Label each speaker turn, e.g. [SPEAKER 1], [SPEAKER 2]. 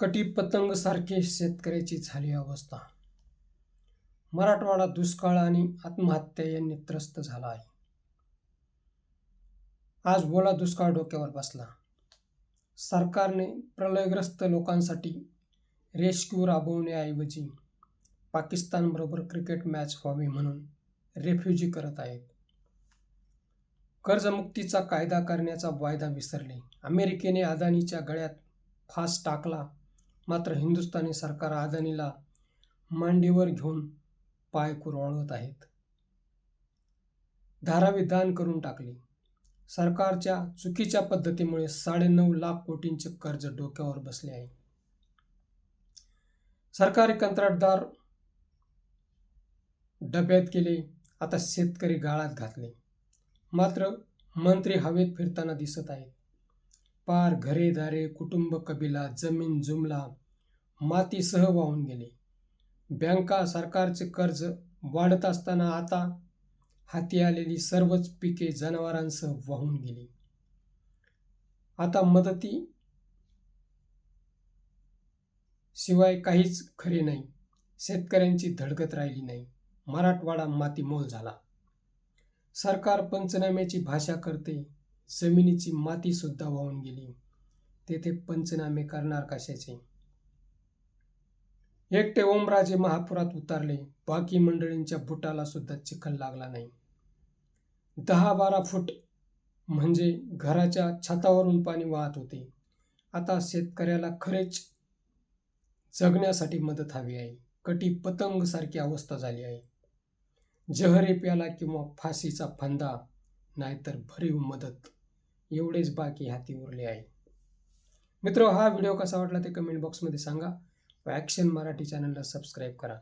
[SPEAKER 1] कटी पतंग सारखे शेतकऱ्याची झाली अवस्था. मराठवाडा दुष्काळ आणि आत्महत्या यांनी त्रस्त झाला आहे. आज बोला दुष्काळ डोक्यावर बसला. सरकारने प्रलयग्रस्त लोकांसाठी रेस्क्यू राबवण्याऐवजी पाकिस्तानबरोबर क्रिकेट मॅच व्हावी म्हणून रेफ्युजी करत आहेत. कर्जमुक्तीचा कायदा करण्याचा वायदा विसरले. अमेरिकेने अदानीच्या गळ्यात फास टाकला. मात्र हिंदुस्थानी सरकार अदानीला मांडीवर घेऊन पाय कुरवाळवत आहेत. धारावी दान करून टाकली. सरकारच्या चुकीच्या पद्धतीमुळे साडेनऊ लाख कोटींचे कर्ज डोक्यावर बसले आहे. सरकारी कंत्राटदार डब्यात केले आता शेतकरी गाळात घातले. मात्र मंत्री हवेत फिरताना दिसत आहेत. पार घरे दारे कुटुंब कबिला जमीन जुमला मातीसह वाहून गेले. बँका सरकारचे कर्ज वाढत असताना आता हाती आलेली सर्वच पिके जनावरांसह वाहून गेली. आता मदती शिवाय काहीच खरे नाही. शेतकऱ्यांची धडकत राहिली नाही. मराठवाडा मातीमोल झाला. सरकार पंचनाम्याची भाषा करते. जमिनीची माती सुद्धा वाहून गेली. तेथे पंचनामे करणार कशाचे? एकटे ओमराजे महापुरात उतरले. बाकी मंडळींच्या बुटाला सुद्धा चिखल लागला नाही. दहा बारा फूट म्हणजे घराच्या छतावरून पाणी वाहत होते. आता शेतकऱ्याला खरेच जगण्यासाठी मदत हवी आहे. कटी पतंग सारखी अवस्था झाली आहे. जहरे प्याला किंवा फाशीचा फंदा नाहीतर भरीव मदत. एवढेच बाकी हाती उरले आहे. मित्र हा व्हिडिओ कसा वाटला ते कमेंट बॉक्समध्ये सांगा व ॲक्शन मराठी चॅनलला सबस्क्राईब करा.